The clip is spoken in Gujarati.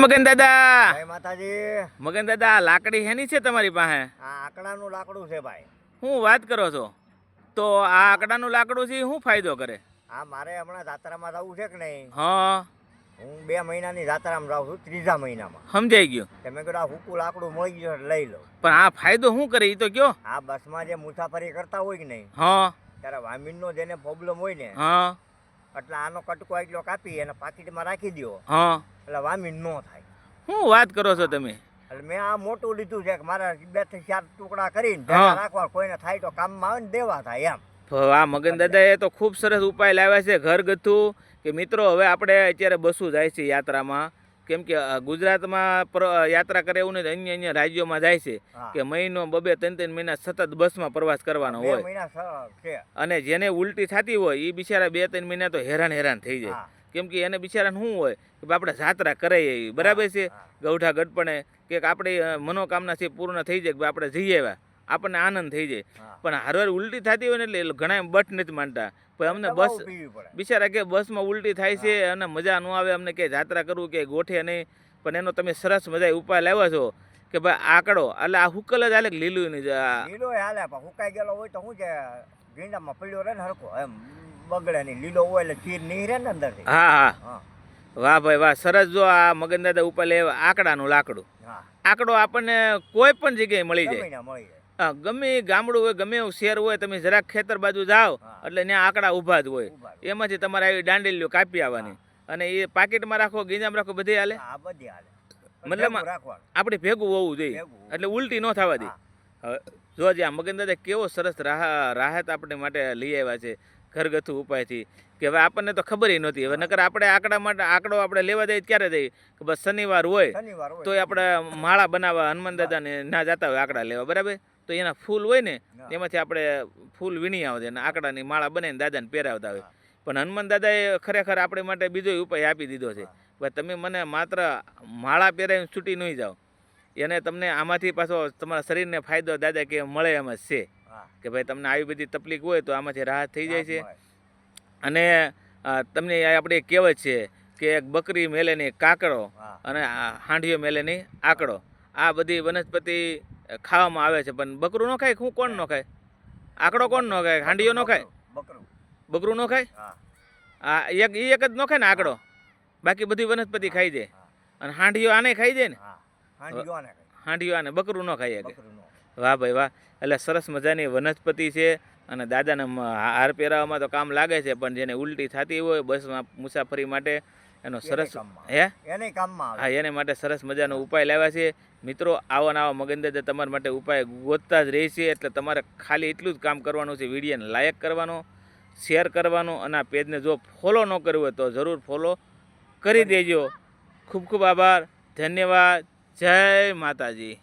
મગન દાદા. જય માતાજી. મગન દાદા લાકડી હેની છે તમારી પાસે? આ આકડાનું લાકડું છે ભાઈ. હું વાત કરો છો? તો આ આકડાનું લાકડું છે શું ફાયદો કરે? આ મારે હમણાં જાત્રામાં જવું છે કે નહીં? હા. હું બે મહિનાની જાત્રામાં જાઉં છું ત્રીજા મહિનામાં. સમજાઈ ગયું. તમે કીધું આ હુકું લાકડું મળી ગયું લઈ લો પણ આ ફાયદો શું કરે એ તો કયો? આ બસમાં જે મુસાફરી કરતા હોય કે નહીં? હા. ત્યારે વામીનનો જેને પ્રોબ્લેમ હોય ને હા. એટલે આનો કટકો એટલો કાપી અને પાકીટમાં રાખી દો હા. એટલે વામી ન થાય. શું વાત કરો છો તમે? એટલે મેં આ મોટું લીધું છે કે મારા બેથી ચાર ટુકડા કરીને રાખવા કોઈને થાય તો કામમાં આવે ને દેવા થાય એમ. તો આ મગન દાદા એ તો ખૂબ સરસ ઉપાય લાવ્યા છે ઘરગથ્થુ. કે મિત્રો હવે આપણે અત્યારે બસું જાય છે યાત્રામાં. કેમ કે ગુજરાતમાં યાત્રા કરે એવું નહીં અન્ય અન્ય રાજ્યોમાં જાય છે કે મહિનો બબે ત્રણ ત્રણ મહિના સતત બસમાં પ્રવાસ કરવાનો હોય. અને જેને ઉલટી થતી હોય એ બિચારા બે ત્રણ મહિના તો હેરાન હેરાન થઈ જાય. કેમ કે એને બિચારાને શું હોય કે આપણે જાત્રા કરાઈએ એવી બરાબર છે. ગૌઠા ગઢપણે કે આપણી મનોકામના છે પૂર્ણ થઈ જાય કે આપણે જઈ આવ્યા. આપણને આનંદ થઈ જાય. પણ હરવાર ઉલટી થતી હોય ને એટલે ઘણા બટ નથી માનતા. પણ અમને બસ બિચારા કે બસમાં ઉલટી થાય છે અને મજા ન આવે અમને કે જાત્રા કરવું કે ગોઠે નહીં. પણ એનો તમે સરસ મજા ઉપાય લાવ્યા છો કે ભાઈ આકડો. એટલે આ હુકલ જ હાલે લીલું નહીં આ લીલો હાલે પણ હુકાઈ ગયેલો હોય તો શું છે ભીંડામાં પડ્યો રહે ને હરકો એમ બગડે નહીં. લીલો હોય એટલે ચીર નહીં રહે ને અંદર હા હા. વાહ ભાઈ વાહ સરસ જો આ મગન દાદા ઉપર લે આકડાનું લાકડું. આકડો આપણને કોઈ પણ જગ્યાએ મળી જાય. મળી જાય. ગમે એ ગામડું હોય ગમે એવું શેર હોય તમે જરાક ખેતર બાજુ જાઓ એટલે ત્યાં આકડા ઊભા જ હોય. એમાંથી તમારે આવી દાંડેલીઓ કાપી આવવાની. અને એ પાકીટમાં રાખો ગીંજામાં રાખો બધે હાલે? રાખવાનું. આપણે ભેગું હોવું જોઈએ. એટલે ઉલટી ન થવા દે. હા. હવે જો જે આ મગન દાદા કેવો સરસ રાહ રાહત આપણે માટે લઈ આવ્યા છે ઘરગથ્થુ ઉપાયથી. કે હવે આપણને તો ખબર નહોતી. હવે નકર આપણે આંકડા માટે આંકડો આપણે લેવા જઈએ ક્યારે જઈએ કે બસ શનિવાર હોય શનિવાર હોય. તો આપણે માળા બનાવવા હનુમાન દાદાને ના જતા હોય આંકડા લેવા. બરાબર? તો એના ફૂલ હોય ને એમાંથી આપણે ફૂલ વીણી આવે અને આંકડાની માળા બનાવીને દાદાને પહેરાવતા હોય. પણ હનુમાન દાદાએ ખરેખર આપણે માટે બીજો ઉપાય આપી દીધો છે. ભાઈ તમે મને માત્ર માળા પહેરાવીને છૂટી નહીં જાઓ. એને તમને આમાંથી પાછો તમારા શરીરને ફાયદો દાદા કે મળે એમ જ છે. કે ભાઈ તમને આવી બધી તકલીફ હોય તો આમાંથી રાહત થઈ જાય છે. અને તમને આપણે કહેવત છે કે એક બકરી મેલે ને કાકડો અને હાંડીઓ મેલે નહીં આકડો. આ બધી વનસ્પતિ ખાવામાં આવે છે પણ બકરું ન ખાય હું કોણ ન ખાય? આકડો કોણ ન ખાય? હાંડીઓ ન ખાય? બકરું. બકરું ન ખાય? હા. આ એક એ એક જ ન ખાય ને આકડો? બાકી બધી વનસ્પતિ ખાઈ જાય અને હાંડીઓ આને ખાઈ જાય ને? હાંડીઓ આને બકરું ન ખાઈ શકે વાહ ભાઈ વાહ. એટલે સરસ મજાની વનસ્પતિ છે અને દાદાને હાર પહેરાવવામાં તો કામ લાગે છે પણ જેને ઉલટી થતી હોય બસમાં મુસાફરી માટે એનો સરસ હે? એને કામમાં હા એને માટે સરસ મજાનો ઉપાય લાવ્યા છે. મિત્રો આવા નવા મગનદાદા તમારા માટે ઉપાય ગોતતા જ રહે છે એટલે તમારે ખાલી એટલું જ કામ કરવાનું છે. વિડીયોને લાયક કરવાનો શેર કરવાનો અને આ પેજને જો ફોલો ન કર્યું હોય તો જરૂર ફોલો કરી દેજો. ખૂબ ખૂબ આભાર. ધન્યવાદ. જય માતાજી.